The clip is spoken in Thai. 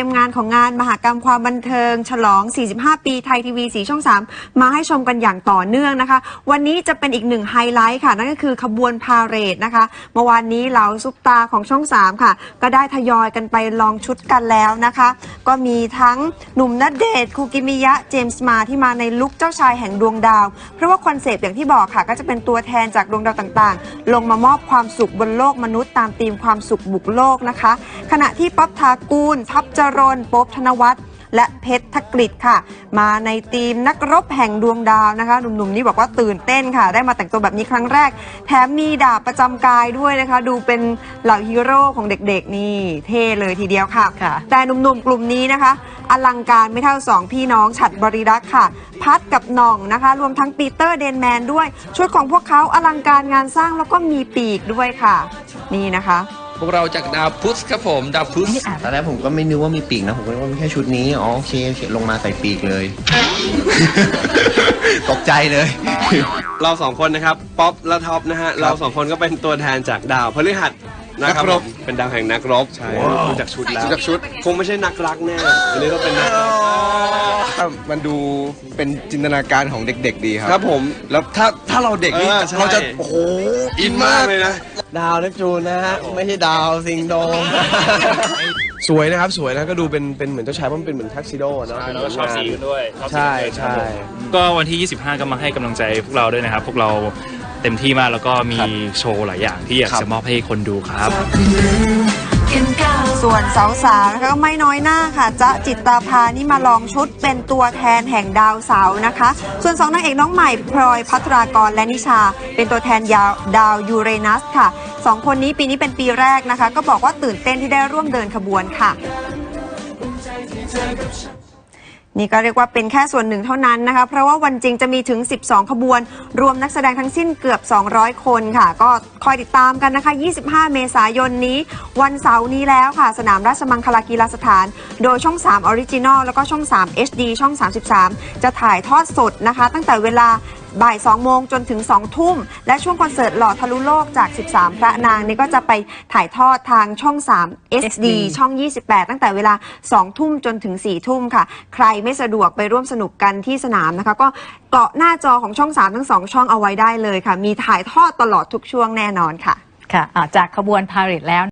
รียมงานของงานมหกรรมความบันเทิง ฉลอง 45 ปีไทยทีวีสีช่อง 3 มาให้ชมกันอย่างต่อเนื่องนะคะ วันนี้จะเป็นอีกหนึ่งไฮไลท์ค่ะ นั่นก็คือขบวนพาเหรดนะคะ เมื่อวานนี้เหล่าซุปตาของช่อง 3 ค่ะ ก็ได้ทยอยกันไปลองชุดกันแล้วนะคะ ก็มีทั้งหนุ่มณเดชน์คูกิมิยะเจมส์มาที่มาในลุคเจ้าชายแห่งดวงดาว เพราะว่าคอนเซปต์อย่างที่บอกค่ะ ก็จะเป็นตัวแทนจากดวงดาวต่างๆ ลงมามอบความสุขบนโลกมนุษย์ตามธีมความสุขบุกโลกนะคะ ขณะที่ป๊อบทากูลทัพจรนโป๊บธนวัฒน์และเพชรธกฤษค่ะ มาในทีมนักรบแห่งดวงดาวนะคะหนุ่มๆนี่บอกว่าตื่นเต้นค่ะ ได้มาแต่งตัวแบบนี้ครั้งแรก แถมมีดาบประจำกายด้วยนะคะ ดูเป็นเหล่าฮีโร่ของเด็กๆ นี่เท่เลยทีเดียวค่ะค่ะแต่หนุ่มๆ กลุ่มนี้นะคะ อลังการไม่เท่าสองพี่น้องฉัดบริรักษ์ค่ะ พัดกับหน่องนะคะ รวมทั้งปีเตอร์เดนแมนด้วย ชุดของพวกเขาอลังการงานสร้างแล้วก็มีปีกด้วยค่ะ นี่นะคะ พวกเราจากดาวพุธครับผมดาวพุธตอนแรกผมก็ไม่นึกว่ามีปีกนะผมก็นึกว่ามีแค่ชุดนี้อ๋อโอเคโอเคลงมาใส่ปีกเลย ตกใจเลย เราสองคนนะครับป๊อปและท็อปนะฮะเราสองคนก็เป็นตัวแทนจากดาวพฤหัสนะครับนักรบผมเป็นดาวแห่งนักรบใช่ดูจากชุดแล้วดูจากชุดคงไม่ใช่นักรักแน่อันนี้ก็เป็นนักรบมันดูเป็นจินตนาการของเด็กๆดีคครัรับบผม แล้วถ้าถ้าเราเด็กนี่เออใช่เราจะ โอ้โห อินมากเลยนะ ดาวเนปจูนนะฮะไม่ใช่ดาวซิงโดม สวยนะครับสวยนะก็ดูเป็นเป็นเหมือนเจ้าชายเพราะมันเป็นเหมือนทักซิโดเนาะแล้วก็ชอบสีกันด้วยชอบสีใช่กันด้วยใช่ก็วันที่ 25 ก็มาให้กำลังใจพวกเราด้วยนะครับ พวกเราเต็มที่มากแล้วก็มีโชว์หลายอย่างที่อยากจะมอบให้คนดูครับ ส่วนสาวๆนะคะก็ไม่น้อยหน้าค่ะจะจิตตาภานี่มาลองชุดเป็นตัวแทนแห่งดาวเสาร์นะคะ ส่วนสองนางเอกน้องใหม่พลอยพัทรากรและนิชา เป็นตัวแทนยาวดาวยูเรนัสค่ะสองคนนี้ปีนี้เป็นปีแรกนะคะ ก็บอกว่าตื่นเต้นที่ได้ร่วมเดินขบวนค่ะ นี่ก็เรียกว่าเป็นแค่ส่วนหนึ่งเท่านั้นนะคะ เพราะว่าวันจริงจะมีถึง 12 ขบวน รวมนักแสดงทั้งสิ้นเกือบ 200 คนค่ะ ก็คอยติดตามกันนะคะ 25 เมษายนนี้ วันเสาร์นี้แล้วค่ะ สนามราชมังคลากีฬาสถาน โดยช่อง3ออริจินอลแล้วก็ช่อง 3 HD ช่อง 33 จะถ่ายทอดสดนะคะ ตั้งแต่เวลาบ่าย 2 โมงจนถึง 2 ทุ่ม และช่วงคอนเสิร์ตหล่อทะลุโลกจาก 13 พระนางนี่ก็จะไปถ่ายทอดทางช่อง 3 SD ช่อง 28 ตั้งแต่เวลา 2 ทุ่มจนถึง 4 ทุ่มค่ะ ใครไม่สะดวกไปร่วมสนุกกันที่สนามนะคะ ก็เกาะหน้าจอของช่อง 3 ทั้ง 2 ช่องเอาไว้ได้เลยค่ะ มีถ่ายทอดตลอดทุกช่วงแน่นอนค่ะ ค่ะอ่าจากขบวนพาเหรดแล้ว